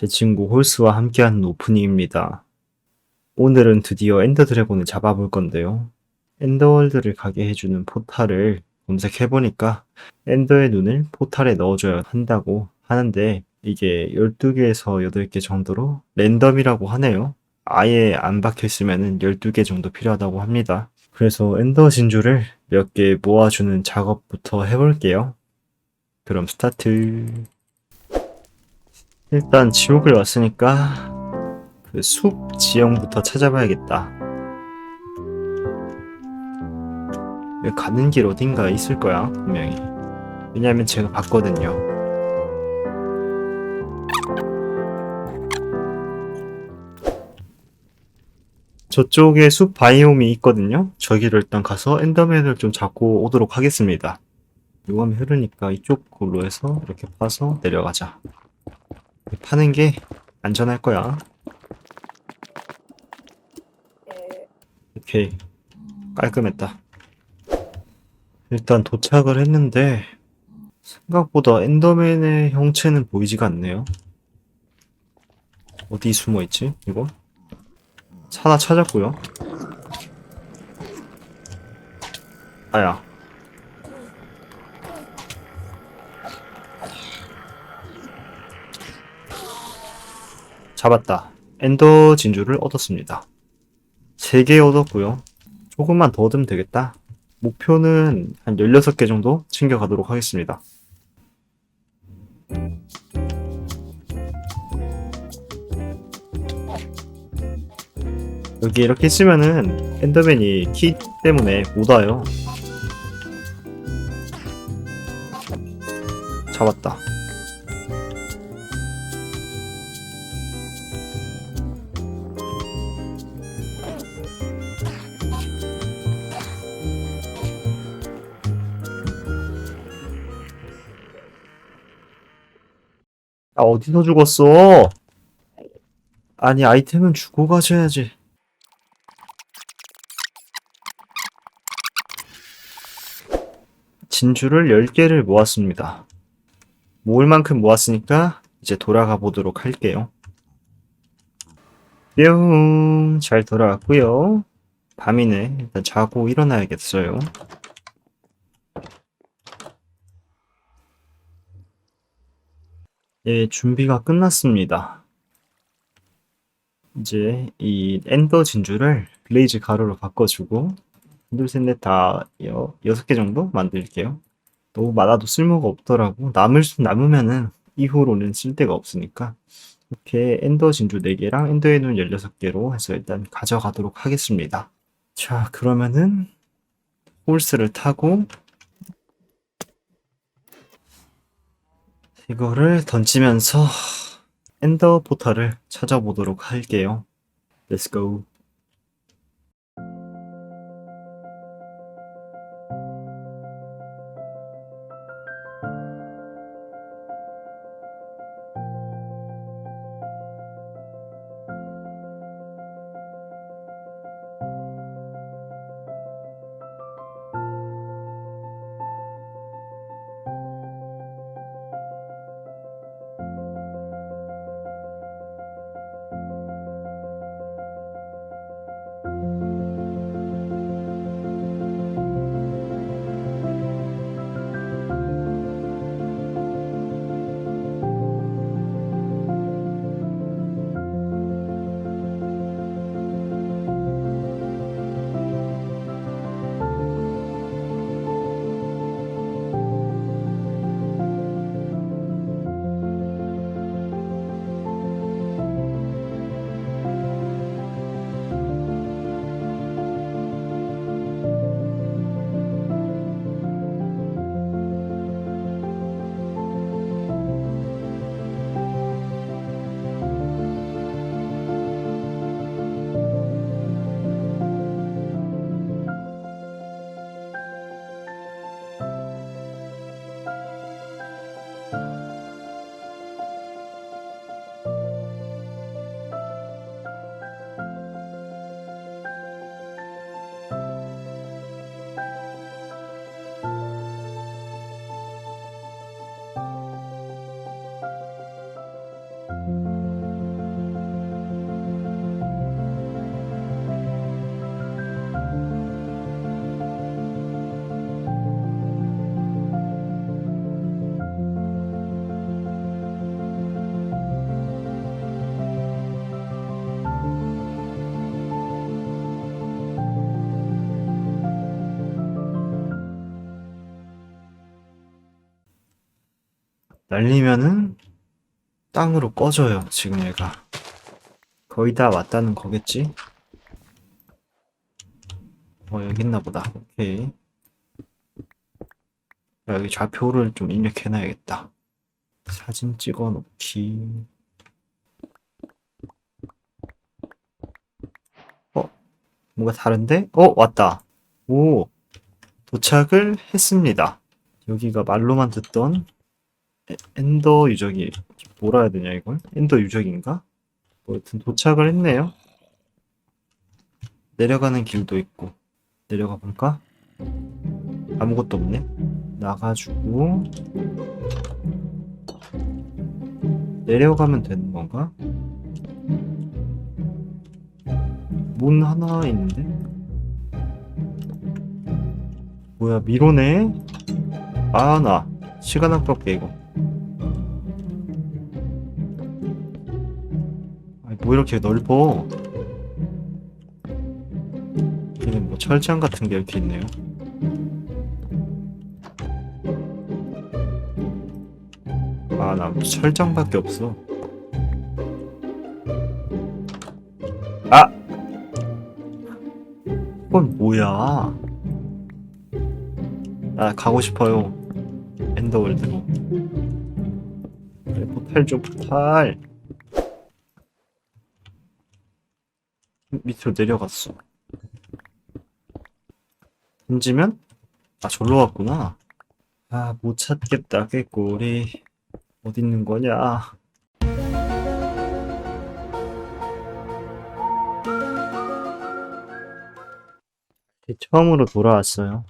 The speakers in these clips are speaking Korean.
제 친구 홀스와 함께하는 오프닝입니다. 오늘은 드디어 엔더 드래곤을 잡아볼 건데요. 엔더월드를 가게 해주는 포탈을 검색해보니까 엔더의 눈을 포탈에 넣어줘야 한다고 하는데 이게 12개에서 8개 정도로 랜덤이라고 하네요. 아예 안 박혀있으면 12개 정도 필요하다고 합니다. 그래서 엔더 진주를 몇 개 모아주는 작업부터 해볼게요. 그럼 스타트. 일단 지옥을 왔으니까 그 숲 지형부터 찾아봐야겠다. 가는 길 어딘가 있을 거야, 분명히. 왜냐면 제가 봤거든요. 저쪽에 숲 바이옴이 있거든요. 저기를 일단 가서 엔더맨을 좀 잡고 오도록 하겠습니다. 요감이 흐르니까 이쪽으로 해서 이렇게 파서 내려가자. 파는 게 안전할 거야. 오케이. 깔끔했다. 일단 도착을 했는데, 생각보다 엔더맨의 형체는 보이지가 않네요. 어디 숨어 있지, 이거? 하나 찾았고요. 아야. 잡았다. 엔더 진주를 얻었습니다. 3개 얻었고요. 조금만 더 얻으면 되겠다. 목표는 한 16개 정도 챙겨가도록 하겠습니다. 여기 이렇게 있으면은 엔더맨이 키 때문에 못 와요. 잡았다. 아, 어디서 죽었어? 아니, 아이템은 주고 가셔야지. 진주를 10개를 모았습니다. 모을 만큼 모았으니까 이제 돌아가 보도록 할게요. 뿅! 잘 돌아왔고요. 밤이네. 일단 자고 일어나야겠어요. 예, 준비가 끝났습니다. 이제 이 엔더 진주를 블레이즈 가루로 바꿔주고 둘, 셋, 넷, 다 여, 여섯 개 정도 만들게요. 너무 많아도 쓸모가 없더라고. 남을 수 남으면은 이후로는 쓸 데가 없으니까 이렇게 엔더 진주 4개랑 엔더의 눈 16개로 해서 일단 가져가도록 하겠습니다. 자, 그러면은 홀스를 타고 이거를 던지면서 엔더 포탈을 찾아보도록 할게요. Let's go. 날리면은 땅으로 꺼져요, 지금 얘가. 거의 다 왔다는 거겠지? 어, 여기 있나 보다. 오케이. 자, 여기 좌표를 좀 입력해놔야겠다. 사진 찍어 놓기. 어, 뭔가 다른데? 어, 왔다. 오, 도착을 했습니다. 여기가 말로만 듣던 에- 엔더 유적이 뭐라 해야 되냐 이걸? 엔더 유적인가? 뭐 여튼 도착을 했네요. 내려가는 길도 있고 내려가 볼까? 아무것도 없네. 나가지고 내려가면 되는 건가? 문 하나 있는데? 뭐야 미로네? 아나 시간 아깝게 이거 뭐 이렇게 넓어? 여기는 뭐 철장 같은 게 이렇게 있네요. 아 나 철장밖에 없어. 아! 이건 뭐야? 나 가고 싶어요. 엔더월드로. 포탈 줘 포탈 밑으로 내려갔어. 던지면? 아 절로 갔구나. 아 못 찾겠다. 개꼬리 어디 있는 거냐? 처음으로 돌아왔어요.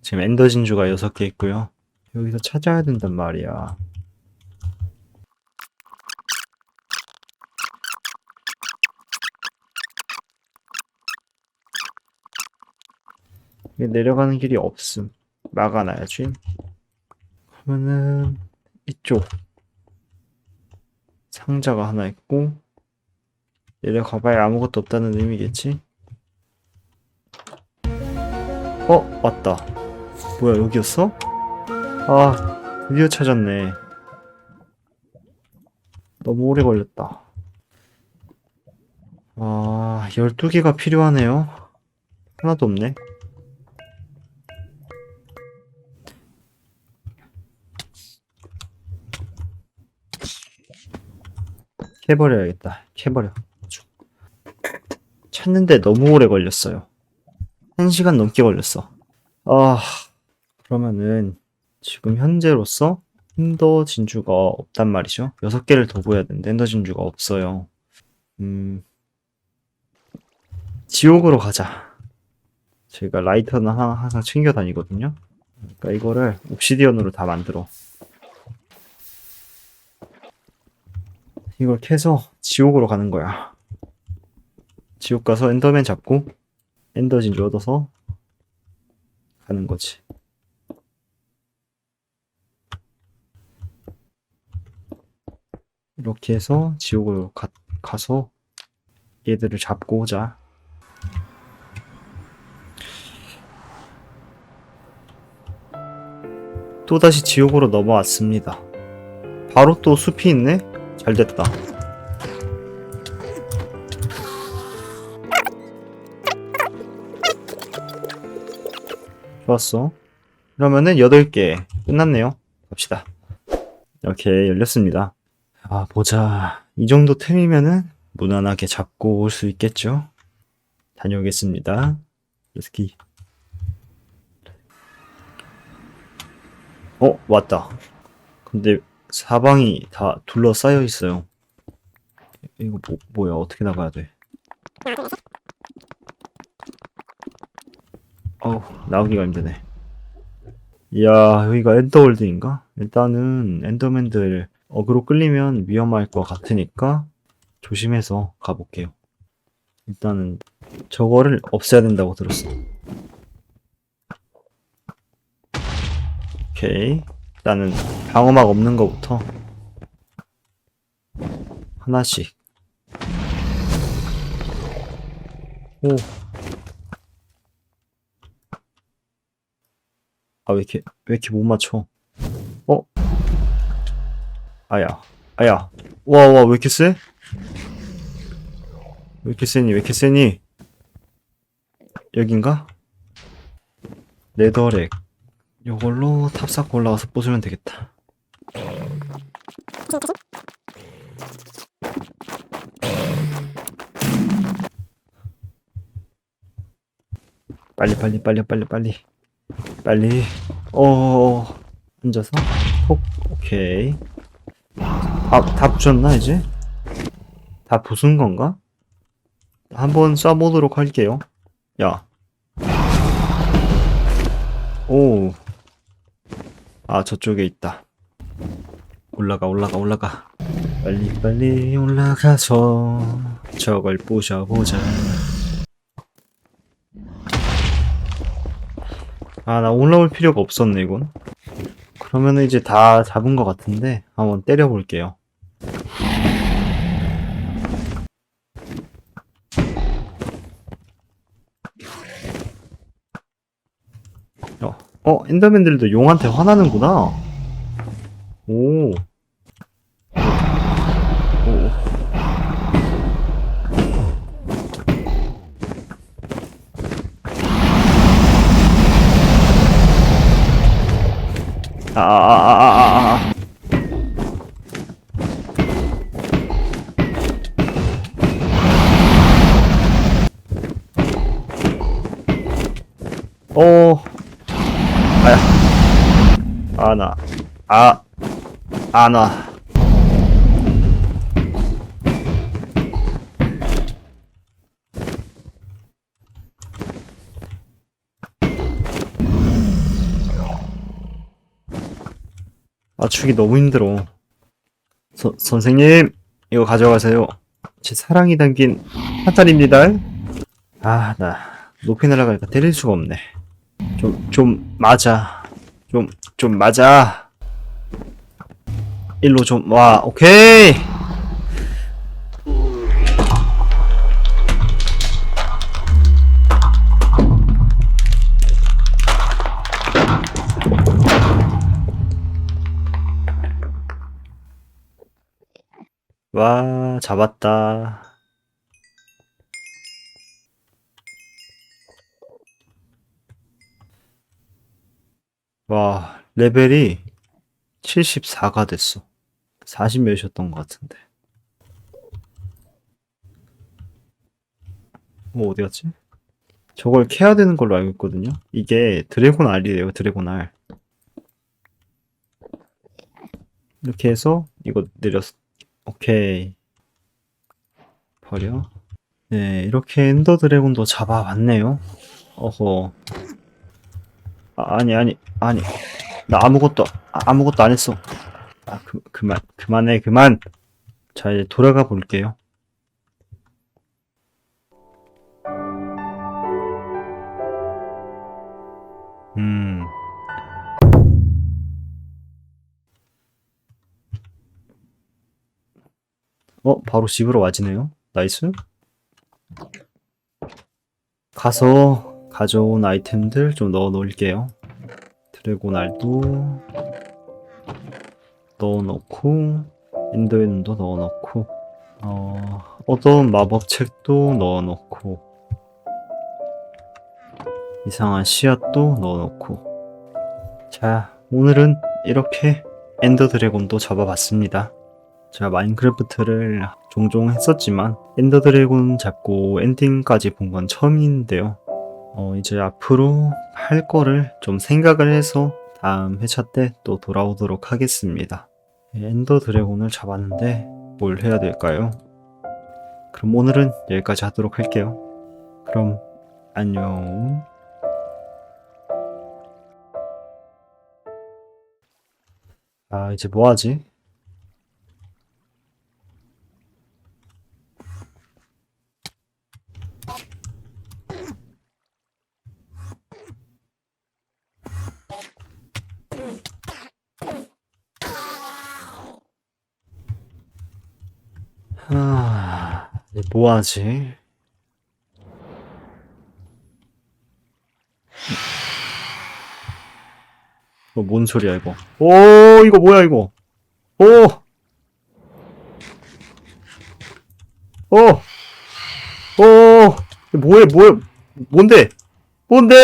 지금 엔더 진주가 6개 있고요. 여기서 찾아야 된단 말이야 내려가는 길이 없음. 막아놔야지. 그러면은 이쪽 상자가 하나 있고 내려가봐야 아무것도 없다는 의미겠지? 어? 왔다. 뭐야 여기였어? 아 드디어 찾았네. 너무 오래 걸렸다. 아 12개가 필요하네요. 하나도 없네. 캐버려야겠다. 캐버려. 찾는데 너무 오래 걸렸어요. 한 시간 넘게 걸렸어. 아, 그러면은 지금 현재로서 엔더 진주가 없단 말이죠. 여섯 개를 더 구해야 되는데 엔더 진주가 없어요. 음, 지옥으로 가자. 제가 라이터는 하나 항상 챙겨 다니거든요. 그러니까 이거를 옵시디언으로 다 만들어. 이걸 캐서 지옥으로 가는 거야. 지옥 가서 엔더맨 잡고 엔더 진주 얻어서 가는 거지. 이렇게 해서 지옥으로 가, 가서 얘들을 잡고 오자. 또다시 지옥으로 넘어왔습니다. 바로 또 숲이 있네? 잘 됐다. 좋았어. 그러면은 8개 끝났네요. 갑시다. 이렇게 열렸습니다. 아, 보자. 이 정도 템이면은 무난하게 잡고 올 수 있겠죠? 다녀오겠습니다. 레스키. 어, 왔다. 근데 사방이 다 둘러싸여 있어요. 이거 뭐, 뭐야? 어떻게 나가야 돼? 어우, 나오기가 힘드네. 이야, 여기가 엔더월드인가? 일단은 엔더맨들 어그로 끌리면 위험할 것 같으니까 조심해서 가볼게요. 일단은 저거를 없애야 된다고 들었어. 오케이. 일단은 방어막 없는 거부터 하나씩. 오. 아, 왜 이렇게, 왜 이렇게 못 맞춰? 어? 아야, 아야. 와, 와, 왜 이렇게 세? 왜 이렇게 세니, 왜 이렇게 세니? 여긴가? 레더렉. 요걸로 탑 쌓고 올라가서 부수면 되겠다. 빨리, 빨리, 빨리, 빨리, 빨리. 빨리. 어, 앉아서. 톡, 오케이. 다, 다 부셨나, 이제? 다 부순 건가? 한번 쏴보도록 할게요. 야. 오. 아, 저쪽에 있다. 올라가, 올라가, 올라가. 빨리, 빨리 올라가서 저걸 부셔보자. 아, 나 올라올 필요가 없었네, 이건. 그러면 이제 다 잡은 것 같은데, 한번 때려볼게요. 어, 어, 엔더맨들도 용한테 화나는구나. 오. 오. 아, 아, 아, 아, 아, 아. 오. 아야. 아, 나. 아. 아, 나. 맞추기 너무 힘들어. 서, 선생님, 이거 가져가세요. 제 사랑이 담긴 화살입니다. 아, 나 높이 날아가니까 때릴 수가 없네. 좀, 좀 맞아. 좀, 좀 맞아. 일로 좀 와. 오케이. 와, 잡았다. 와, 레벨이 74가 됐어. 40 몇이었던 것 같은데. 뭐 어디 갔지? 저걸 캐야 되는 걸로 알고 있거든요. 이게 드래곤 알이래요, 드래곤 알. 이렇게 해서 이거 내렸어. 오케이. 버려. 네, 이렇게 엔더 드래곤도 잡아봤네요. 어허. 아, 아니, 아니, 아니. 나 아무것도, 아, 아무것도 안 했어. 아, 그, 그만, 그만해, 그만. 자, 이제 돌아가 볼게요. 음. 어, 바로 집으로 와지네요. 나이스. 가서 가져온 아이템들 좀 넣어 놓을게요. 드래곤 알도 넣어 놓고 엔더엔도 넣어 놓고 어, 어두운 마법 책도 넣어 놓고 이상한 씨앗도 넣어 놓고 자, 오늘은 이렇게 엔더 드래곤도 잡아봤습니다. 제가 마인크래프트를 종종 했었지만 엔더 드래곤 잡고 엔딩까지 본 건 처음인데요. 어, 이제 앞으로 할 거를 좀 생각을 해서 다음 회차 때 또 돌아오도록 하겠습니다. 엔더 드래곤을 잡았는데 뭘 해야 될까요? 그럼 오늘은 여기까지 하도록 할게요. 그럼 안녕. 아, 이제 뭐 하지? 근데 뭐 하지? 이거 뭔 소리야 이거? 오 이거 뭐야 이거? 오! 오! 오! 뭐해 뭐해 뭔데? 뭔데?